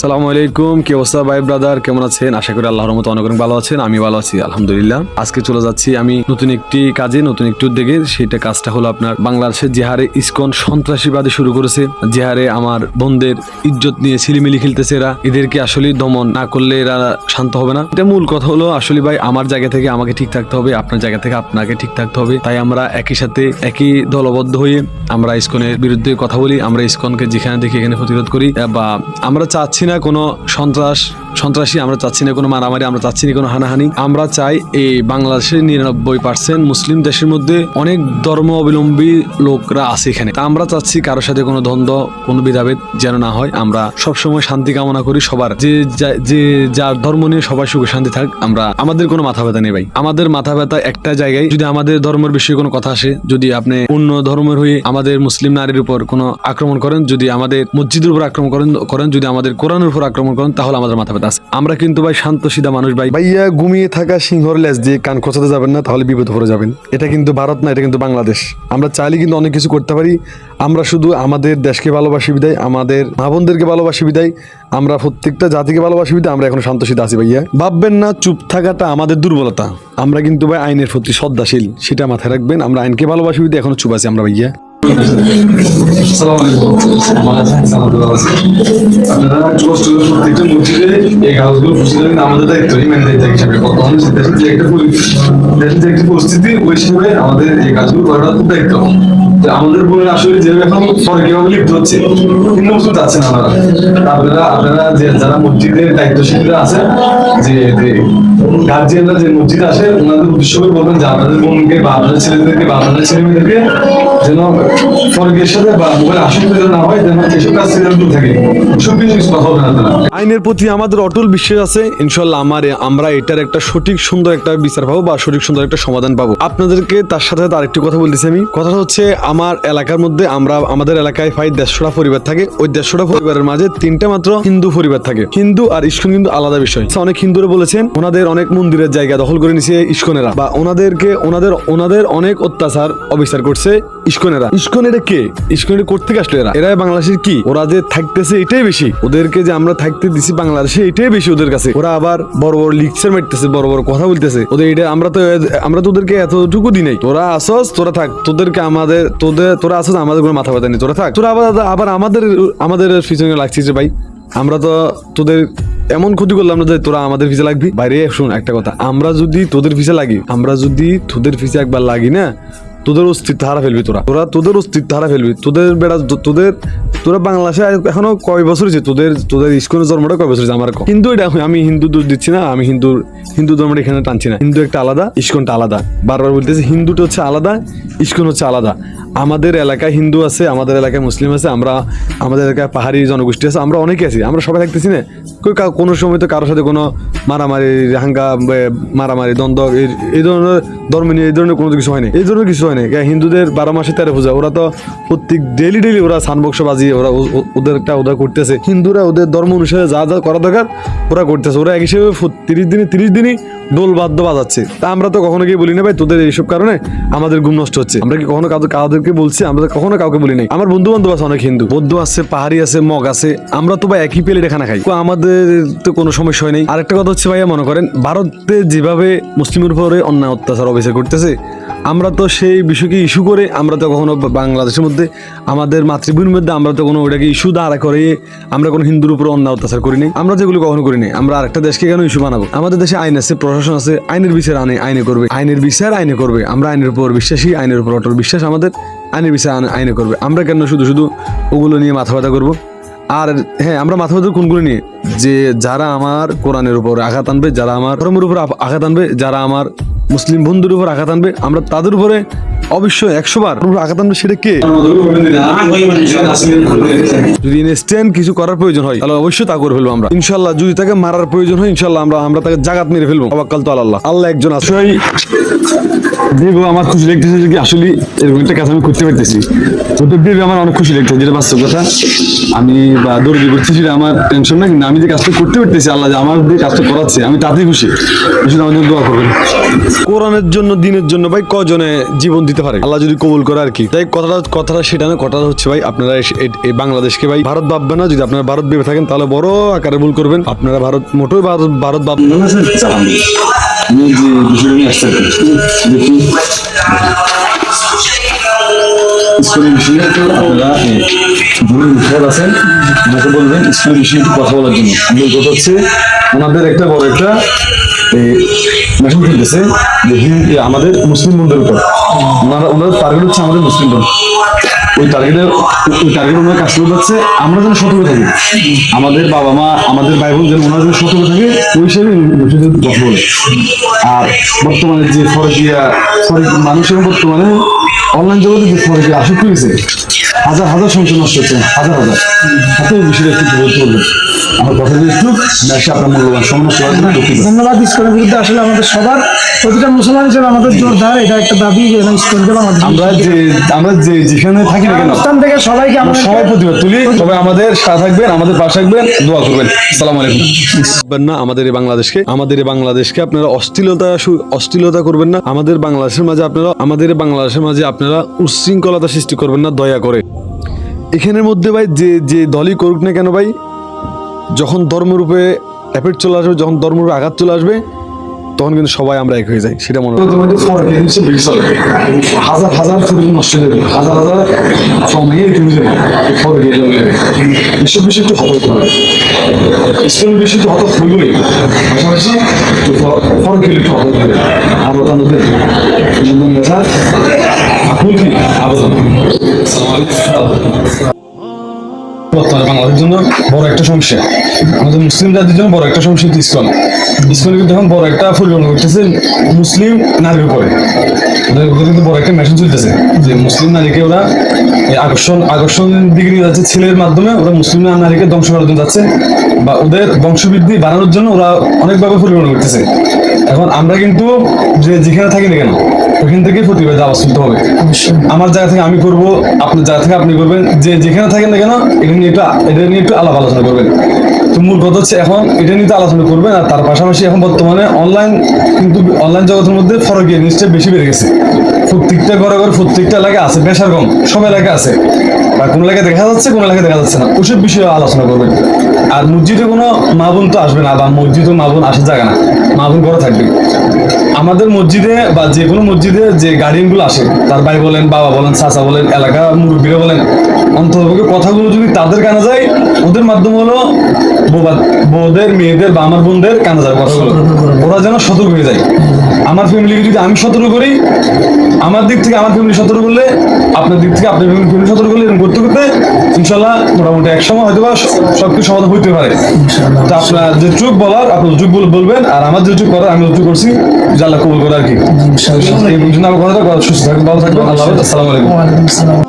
সালামু আলাইকুম, কি অবস্থা ভাই ব্রাদার? কেমন আছেন? আশা করি আল্লাহর মতো অনেক অনেক ভালো আছেন, আমি ভালো আছি, আলহামদুলিল্লাহ। আজকে চলে যাচ্ছি আমি নতুন একটি কাজে, নতুন একটি উদ্যোগে। সেটা কাজটা হলো আপনার বাংলাদেশের যে হারে ইসকন সন্ত্রাসীবাদী শুরু করেছে। যে হারে আমার বোনদের ইজ্জত নিয়ে ছিলিমিলি খেলতেছে এরা। এদেরকে আসলে দমন না করলে এরা শান্ত হবে না। এটা মূল কথা হলো, আসলে ভাই, আমার জায়গা থেকে আমাকে ঠিক থাকতে হবে, আপনার জায়গা থেকে আপনাকে ঠিক থাকতে হবে। তাই আমরা একই সাথে একই দলবদ্ধ হয়ে আমরা ইসকনের বিরুদ্ধে কথা বলি, আমরা ইসকনকে যেখানে দেখি এখানে প্রতিরোধ করি, বা আমরা চাচ্ছি না কোনো সন্ত্রাস। সন্ত্রাসী, আমরা চাচ্ছি না কোনো মারামারি, আমরা চাচ্ছি না কোনো হানাহানি। আমরা চাই এই বাংলাদেশের নিরানব্বই পার্সেন্ট মুসলিম দেশের মধ্যে অনেক ধর্ম অবলম্বী লোকরা আছে এখানে। তা আমরা চাচ্ছি কারোর সাথে কোনো দ্বন্দ্ব, কোনো বিধাভেদ যেন না হয়। আমরা সবসময় শান্তি কামনা করি সবার। যে যে যার ধর্ম নিয়ে সবাই সুখে শান্তি থাক, আমরা, আমাদের কোনো মাথা ব্যথা নেই ভাই। আমাদের মাথা ব্যথা একটা জায়গায় যদি আমাদের ধর্মের বিষয়ে কোনো কথা আসে, যদি আপনি অন্য ধর্মের হয়ে আমাদের মুসলিম নারীর উপর কোনো আক্রমণ করেন, যদি আমাদের মসজিদের উপর আক্রমণ করেন করেন, যদি আমাদের কোরআনের উপর আক্রমণ করেন, তাহলে আমাদের মাথা ব্যথা আছে। আমরা কিন্তু ভাই শান্ত, সিধা মানুষ ভাই। ভাইয়া ঘুমিয়ে থাকা সিংহর লেজ দিয়ে কান খোঁচাতে যাবেন না, তাহলে বিপদ পড়ে যাবেন। এটা কিন্তু ভারত না, এটা কিন্তু বাংলাদেশ। আমরা চাইলে কিন্তু অনেক কিছু করতে পারি। আমরা শুধু আমাদের দেশকে ভালোবাসি বিদায়, আমাদের মা বোনদেরকে ভালোবাসি বিদায়। আমরা প্রত্যেকটা জাতিকে ভালোবাসি বিদায়, আমরা এখন শান্তশীতে আছি ভাইয়া। ভাববেন না, চুপ থাকাটা আমাদের দুর্বলতা। আমরা কিন্তু ভাই আইনের প্রতি শ্রদ্ধাশীল, সেটা মাথায় রাখবেন। আমরা আইনকে ভালোবাসি বিদায়, এখনও চুপ আছি আমরা ভাইয়া। আপনারা এই আমাদের দায়িত্ব যে যে আমাদের বোনের আসলে যেভাবে এখন লিপ্ত হচ্ছে বুঝতে চাচ্ছেন আপনারা আপনারা যে যারা মসজিদের দায়িত্বশীলরা আছে যে যে গার্জিয়ানরা যে আসে, ওনাদের উদ্দেশ্য করে বলবেন যে আপনাদের বোনকে বা আপনাদের ছেলেদেরকে বা আপনাদের ছেলে মেয়েদেরকে যেন সাথে বা যেন না হয়, যেন এসব কাজ থেকে। সব কিছু কথা হবে না আইনের প্রতি আমাদের অটল বিশ্বাস আছে। ইনশাল্লাহ আমার এটার একটা সঠিক, সুন্দর একটা বিচার পাবো বা সঠিক, সুন্দর একটা সমাধান পাবো। আপনাদেরকে তার সাথে সাথে আরেকটি কথা বলতেছি আমি। কথা হচ্ছে, আমার এলাকার মধ্যে আমরা, আমাদের এলাকায় প্রায় দেড়শোটা পরিবার থাকে। ওই দেড়শোটা পরিবারের মাঝে তিনটা মাত্র হিন্দু পরিবার থাকে। হিন্দু আর ইস্কন কিন্তু আলাদা বিষয়। অনেক হিন্দুরা বলেছেন, ওনাদের অনেক মন্দিরের জায়গা দখল করে নিছে ইস্কনেরা। বা ওনাদেরকে, ওনাদের ওনাদের অনেক অত্যাচার অবিচার করছে ইস্কনেরা। ইস্কন এটা কে? ইস্কন এটা করতে আসলো এরা? এরা বাংলাদেশের কি? ওরা যে থাকতেছে এটাই বেশি। ওদেরকে যে আমরা থাকতে দিছি বাংলাদেশে এটাই বেশি ওদের কাছে। ওরা আবার বড় বড় লিকচার মারতেছে, বড় বড় কথা বলতেছে। ওদের এটা আমরা তো আমরা তো ওদেরকে এতটুকু দিই নাই। তোরা আসস, তোরা থাক। তোদেরকে আমাদের, তোদের, তোরা আসস, আমাদের কোনো মাথা ব্যথা নেই। তোরা থাক। তোরা আবার আবার আমাদের আমাদের পিছনে লাগছিস ভাই। আমরা তো তোদের এমন ক্ষতি করলাম না যে তোরা আমাদের পিছে লাগবি। বাইরে শুন একটা কথা। আমরা যদি তোদের পিছে লাগি, আমরা যদি তোদের পিছে একবার লাগি না, তোদের অস্তিত্ব হারা ফেলবি তোরা। তোরা তোদের অস্তিত্ব হারা ফেলবি। তোদের বেড়া তোদের, তোরা বাংলাদেশে এখনও কয় বছর হয়েছে? তোদের তোদের ইস্কনের জন্মটা কয় বছর আমার। কিন্তু এটা আমি হিন্দু দোষ দিচ্ছি না, আমি হিন্দু হিন্দু ধর্মটা এখানে টানছি না। হিন্দু একটা আলাদা, ইস্কনটা আলাদা। বারবার বলতেছি, হিন্দুটা হচ্ছে আলাদা, ইস্কন হচ্ছে আলাদা। আমাদের এলাকায় হিন্দু আছে, আমাদের এলাকায় মুসলিম আছে, আমরা, আমাদের এলাকায় পাহাড়ি জনগোষ্ঠী আছে, আমরা অনেকে আছি, আমরা সবাই থাকতেছি না। কই কা- কোনো সময় তো কারোর সাথে কোনো মারামারি, হাঙ্গা মারামারি, দ্বন্দ্ব, এই- ধরনের ধর্ম নিয়ে এই ধরনের কোনো কিছু হয় না এই ধরনের কিছু হয় না হিন্দুদের বারো মাসে তেরো পূজা, ওরা তো প্রত্যেক ডেলি ডেলি ওরা সানবক্স বাজিয়ে ওরা ও- ও- ওদের করতেছে। হিন্দুরা ওদের ধর্ম অনুসারে যা যা করা দরকার, ওরা করতেছে। ওরা এক হিসেবে তিরিশ দিনে, তিরিশ দিনই ডোল বাদ্য বাজাচ্ছে। তা আমরা তো কখনো গিয়ে বলি না ভাই, তোদের এইসব কারণে আমাদের ঘুম নষ্ট হচ্ছে। আমরা কি কখনো কাউকে বলছি, আমরা কখনো কাউকে বলি নাই। আমার বন্ধু বান্ধব আছে, অনেক হিন্দু। বৌদ্ধ আছে, পাহাড়ি আছে, মগ আছে, আমরা তো ভাই একই প্লেটে খানা খাই। আমাদের তো কোনো সমস্যা হয় নাই। আরেকটা কথা হচ্ছে ভাইয়া, মনে করেন, ভারতে যেভাবে মুসলিমের উপরে অন্যায় অত্যাচার, অবিচার করতেছে আমরা তো সেই বিষয়কে ইস্যু করে আমরা তো কখনো বাংলাদেশের মধ্যে আমাদের মাতৃভূমির মধ্যে আমরা তো কোনো ওটাকে ইস্যু দাঁড়া করে আমরা কোনো হিন্দুর উপর অন্যায় অত্যাচার করি আমরা যেগুলো কখনো করি আমরা আরেকটা দেশকে কেন ইস্যু বানাবো? আমাদের দেশে আইন আছে, প্রশাসন আছে, আইনের বিচার আনে, আইনে করবে। আইনের বিচার আইনে করবে। আমরা আইনের উপর বিশ্বাসী, আইনের উপর অটল বিশ্বাস আমাদের আইনের বিচার আইনে করবে। আমরা কেন শুধু শুধু ওগুলো নিয়ে মাথা ব্যথা করব? আর হ্যাঁ আমরা মাথা ব্যথা কোনগুলো নিয়ে? যে যারা আমার কোরআনের উপর আঘাত আনবে, যারা আমার ধর্মের উপর আঘাত আনবে, যারা আমার মুসলিম বন্ধুর উপর আঘাত আনবে আমরা তাদের উপরে অবশ্যই একশো বার। সেটা কে? যদি ইনস্ট্যান্ট কিছু করার প্রয়োজন হয় তাহলে অবশ্যই তা করে ফেলব আমরা। ইনশাল্লাহ যদি তাকে মারার প্রয়োজন হয় ইনশাল্লাহ আমরা আমরা তাকে জাগাত মেরে ফেলব। অবাক্কাল তো আল্লাহ আল্লাহ একজন আছে। দেব আমার খুশি লাগতেছে যে আসলে এরকম একটা কাজ আমি করতে পারতেছি। আমার অনেক খুশি লাগতেছে যেটা বাস্তব কথা। আমি বা দৌড়ি করছি সেটা আমার টেনশন না কিন্তু আমি যে কাজটা করতে পারতেছি আল্লাহ যে আমার যে কাজটা করাচ্ছে আমি তাতেই খুশি। শুধু আমাদের দোয়া করবেন। কোরআনের জন্য দিনের জন্য ভাই কজনে জীবন দিতে পারে। আল্লাহ যদি কবুল করে আর কি। তাই কথাটা কথাটা সেটা না কথাটা হচ্ছে ভাই আপনারা এই বাংলাদেশকে ভাই ভারত ভাববেন না যদি আপনারা ভারত ভেবে থাকেন তাহলে বড় আকারে ভুল করবেন। আপনারা ভারত মোটেই ভারত ভারত ভাব আমি যে বিষয়টা নিয়ে আসতে দেখি স্কুলের বিষয়ে আপনারা যিনি মুখের আছেন ওনাকে বলবেন স্কুলের বিষয়ে একটু কথা বলার জন্য মূল কথা হচ্ছে ওনাদের একটা বড় একটা মেশিন আমাদের মুসলিম বন্ধুর উপর। ওনারা ওনাদের টার্গেট হচ্ছে আমাদের মুসলিম বন্ধু। ওই টার্গেটের ওই টার্গেট ওনারা কাজ করে যাচ্ছে, আমরা যেন সতর্ক থাকি। আমাদের বাবা মা, আমাদের ভাই বোন যেন ওনারা যেন সতর্ক থাকে, ওই হিসেবে কথা বলে। আর বর্তমানে যে ফরকিয়া ফরক মানুষের বর্তমানে অনলাইন জগতে যে ফরকিয়া আসক্তি হয়েছে, হাজার হাজার সংখ্যা নষ্ট হচ্ছে, হাজার হাজার। হাতে বিষয়টা একটু বলতে আমার কথা একটু মেসে আপনার মূল্যবান সময় করার জন্য ধন্যবাদ ইস্কনের বিরুদ্ধে। আসলে আমাদের সবার প্রতিটা মুসলমান হিসেবে আমাদের জোরদার এটা একটা দাবি যে না ইস্কনকে আমরা যে আমরা যে যেখানে থাকি না কেন স্থান থেকে সবাইকে আমরা সবাই প্রতিবাদ তুলি সবাই আমাদের সাথে থাকবেন আমাদের পাশে থাকবেন দোয়া করবেন। আসসালামু আলাইকুম। করবেন না আমাদের এই বাংলাদেশকে আমাদের এই বাংলাদেশকে আপনারা অশ্লীলতা অশ্লীলতা করবেন না। আমাদের বাংলাদেশের মাঝে আপনারা আমাদের এই বাংলাদেশের মাঝে আপনারা উচ্ছৃঙ্খলতা সৃষ্টি করবেন না দয়া করে। এখানের মধ্যে ভাই যে যে দলই করুক না কেন ভাই যখন ধর্মরূপে এফেক্ট চলে আসবে, যখন ধর্মরূপে আঘাত চলে আসবে, তখন কিন্তু সবাই আমরা এক হয়ে যাই, সেটা মনে হয়ে। বর্তমানে বাংলাদেশের জন্য বড় একটা সমস্যা আমাদের মুসলিম জাতির জন্য বড় একটা সমস্যা ইসকন ইসকন কিন্তু এখন বড় একটা করতেছে মুসলিম নারীর উপরে। ওদের কিন্তু বড় একটা মেশিন চলতেছে। যে মুসলিম নারীকে ওরা আকর্ষণ আকর্ষণ নিয়ে যাচ্ছে ছেলের মাধ্যমে, ওরা মুসলিম নারীকে ধ্বংস করার জন্য যাচ্ছে বা ওদের বংশবৃদ্ধি বাড়ানোর জন্য ওরা অনেকভাবে পরিকল্পনা করতেছে এখন আমরা কিন্তু যে যেখানে থাকি না কেন ওখান থেকে প্রতিবাদ আওয়াজ তুলতে হবে। আমার জায়গা থেকে আমি করব আপনার জায়গা থেকে আপনি করবেন যে যেখানে থাকেন না কেন এটা নিয়ে একটু এটা নিয়ে একটু আলাপ আলোচনা করবেন। তো মূল কথা হচ্ছে এখন এটা নিয়ে তো আলোচনা করবেন আর তার পাশাপাশি এখন বর্তমানে অনলাইন কিন্তু অনলাইন জগতের মধ্যে ফরক জিনিসটা বেশি বেড়ে গেছে। প্রত্যেকটা ঘরে ঘরে প্রত্যেকটা এলাকায় আছে বেশার কম সব এলাকায় আছে। বা কোন এলাকায় দেখা যাচ্ছে, কোন এলাকায় দেখা যাচ্ছে না। বিষয়ে আলোচনা করবেন। আর মসজিদে কোনো তো আসবে না, বা মসজিদে আসার জায়গা না। থাকবে। আমাদের মসজিদে বা যে কোনো মসজিদে যে গার্ডিয়ানগুলো আসে, তার ভাই বলেন, বাবা বলেন, চাচা বলেন, এলাকা মুরব্বীরা বলেন, অন্ততপক্ষে কথাগুলো যদি তাদের কানে যায়, ওদের মাধ্যমে হলো বউদের, মেয়েদের বা আমার বোনদের কানে যায় কথাগুলো। ওরা যেন সতর্ক হয়ে যায়। আমার ফ্যামিলিকে যদি আমি সতর্ক করি, আমার দিক থেকে আমার ফ্যামিলি সতর্ক করলে, আপনার দিক থেকে আপনার ফ্যামিলি সতর্ক করলে এরকম করতে করতে ইনশাল্লাহ মোটামুটি এক সময় হয়তো বা সবকিছু সমাধান হইতে পারে। তো আপনার যে চুপ বলার আপনি চুপ বল- বলবেন আর আমার যে চুপ করার আমি যুগ করছি জাল্লা কবুল করে আর কি। সুস্থ থাকবেন ভালো থাকবেন আল্লাহ আলাইকুম। আসসালাম।